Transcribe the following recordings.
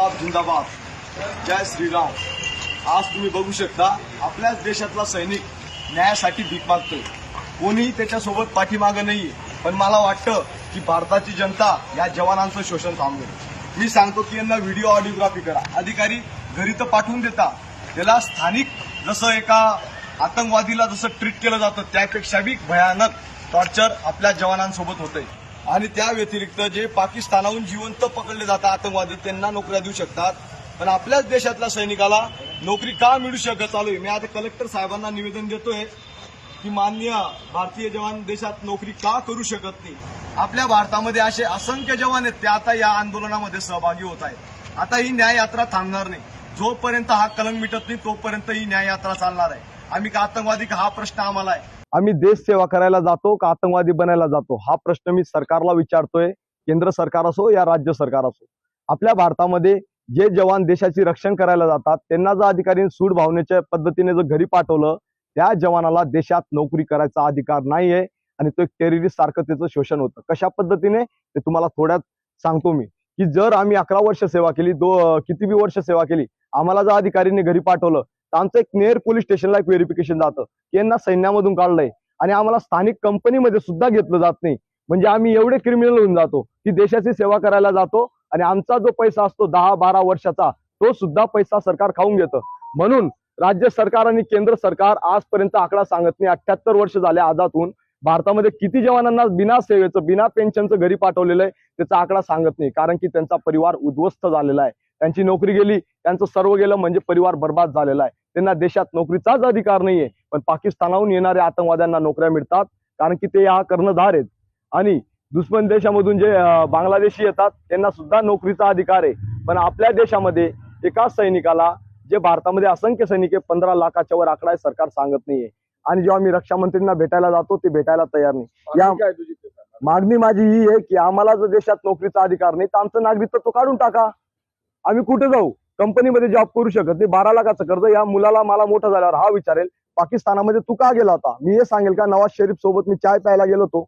प्रताप जिंदाबाद. जय श्रीराम. आज तुम्ही बघू शकता आपल्याच देशातला सैनिक न्यायासाठी भीक मागतोय. कोणीही त्याच्यासोबत पाठीमागं नाही पण मला वाटतं की भारताची जनता या जवानांचं शोषण थांबवेल मी सांगतो की यांना व्हिडिओ ऑडिओग्राफी करा. अधिकारी घरी तर पाठवून देता. त्याला स्थानिक जसं एका आतंकवादीला जसं ट्रीट केलं जातं त्यापेक्षा बी भयानक टॉर्चर आपल्या जवानांसोबत होतंय. आणि त्या व्यतिरिक्त जे पाकिस्तानाहून जिवंत पकडले जातात आतंकवादी त्यांना नोकऱ्या देऊ शकतात. पण आपल्याच देशातल्या सैनिकाला नोकरी का मिळू शकत चालू आहे? मी आता कलेक्टर साहेबांना निवेदन देतोय की मान्य भारतीय जवान देशात नोकरी का करू शकत नाही? आपल्या भारतामध्ये असे असंख्य जवान आहेत ते आता या आंदोलनामध्ये सहभागी होत आहेत. आता ही न्याय यात्रा थांबणार नाही. जोपर्यंत हा कलंक मिटत नाही तोपर्यंत ही न्याय यात्रा चालणार आहे. आम्ही का आतंकवादी का हा प्रश्न आम्हाला आहे? आम्ही देश सेवा करायला जातो का आतंकवादी बनायला जातो? हा प्रश्न मी सरकारला विचारतोय. केंद्र सरकार असो या राज्य सरकार असो. आपल्या भारतामध्ये जे जवान देशाची रक्षण करायला जातात त्यांना जर अधिकारी सूड भावनेच्या पद्धतीने जर घरी पाठवलं त्या जवानाला देशात नोकरी करायचा अधिकार नाहीये आणि तो एक टेररिस्ट सारखं त्याचं शोषण होतं. कशा पद्धतीने? ते तुम्हाला थोड्यात सांगतो मी. की जर आम्ही अकरा वर्ष सेवा केली दो किती बी वर्ष सेवा केली आम्हाला जर अधिकारीने घरी पाठवलं आमचं एक नेर पोलीस स्टेशनला एक व्हेरिफिकेशन जातं. की यांना सैन्यामधून काढलंय. आणि आम्हाला स्थानिक कंपनीमध्ये सुद्धा घेतलं जात नाही. म्हणजे आम्ही एवढे क्रिमिनल होऊन जातो. की देशाची सेवा करायला जातो आणि आमचा जो पैसा असतो दहा बारा वर्षाचा तो सुद्धा पैसा सरकार खाऊन घेतं. म्हणून राज्य सरकार आणि केंद्र सरकार आजपर्यंत आकडा सांगत नाही. अठ्याहत्तर वर्ष झाले आजातून भारतामध्ये किती जवानांना बिना सेवेचं बिना पेन्शनचं घरी पाठवलेलं आहे त्याचा आकडा सांगत नाही. कारण की त्यांचा परिवार उद्ध्वस्त झालेला आहे. त्यांची नोकरी गेली त्यांचं सर्व गेलं म्हणजे परिवार बर्बाद झालेला आहे. त्यांना देशात नोकरीचाच अधिकार नाहीये. पण पाकिस्तानाहून येणाऱ्या आतंकवाद्यांना नोकऱ्या मिळतात कारण की ते या कर्णधार आहेत. आणि दुश्मन देशामधून जे बांगलादेशी येतात त्यांना सुद्धा नोकरीचा अधिकार आहे. पण आपल्या देशामध्ये एका सैनिकाला जे भारतामध्ये असंख्य सैनिक आहे पंधरा लाखाच्या वर आकडा आहे सरकार सांगत नाहीये. आणि जेव्हा मी रक्षा मंत्रींना भेटायला जातो ते भेटायला तयार नाही. या. मागणी माझी ही आहे की आम्हाला जर देशात नोकरीचा अधिकार नाही तर आमचं नागरिकत्व काढून टाका. आम्ही कुठे जाऊ? कंपनीमध्ये जॉब करू शकत नाही. बारा लाखाचं कर्ज या मुलाला मला मोठा झाल्यावर हा विचारेल पाकिस्तानामध्ये तू का गेला होता? मी हे सांगेल का? नवाज शरीफ सोबत मी चाय प्यायला गेलो होतो.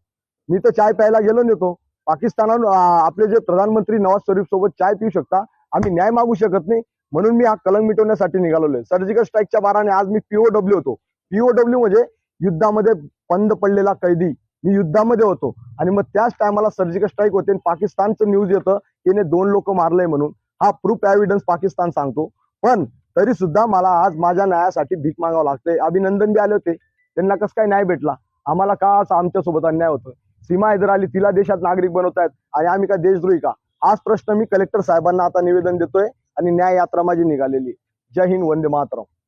मी तर चाय प्यायला गेलो नव्हतो. पाकिस्तानाहून आपले जे प्रधानमंत्री नवाज शरीफ सोबत चाय पिऊ शकता आम्ही न्याय मागू शकत नाही. म्हणून मी हा कलंक मिटवण्यासाठी निघालेलो आहे. सर्जिकल स्ट्राईकच्या बाराने आज मी पीओडब्ल्यू होतो. पीओडब्ल्यू म्हणजे युद्धामध्ये बंद पडलेला कैदी. मी युद्धामध्ये होतो. आणि मग त्याच टायमाला सर्जिकल स्ट्राईक होते आणि पाकिस्तानचं न्यूज येतं की याने दोन लोक मारलंय म्हणून. हा प्रूफ एव्हिडन्स पाकिस्तान सांगतो. पण तरी सुद्धा मला आज माझ्या न्यायासाठी भीक मागावं लागते अभिनंदन बी आले होते. त्यांना कसं काय न्याय भेटला? आम्हाला का असं आमच्यासोबत अन्याय होतो सीमा इधर आली तिला देशात नागरिक बनवतायत आणि आम्ही का देशद्रोही का? हाच प्रश्न मी कलेक्टर साहेबांना आता निवेदन देतोय आणि न्याय यात्रा माझी निघालेली जय हिंद वंदे मातरम.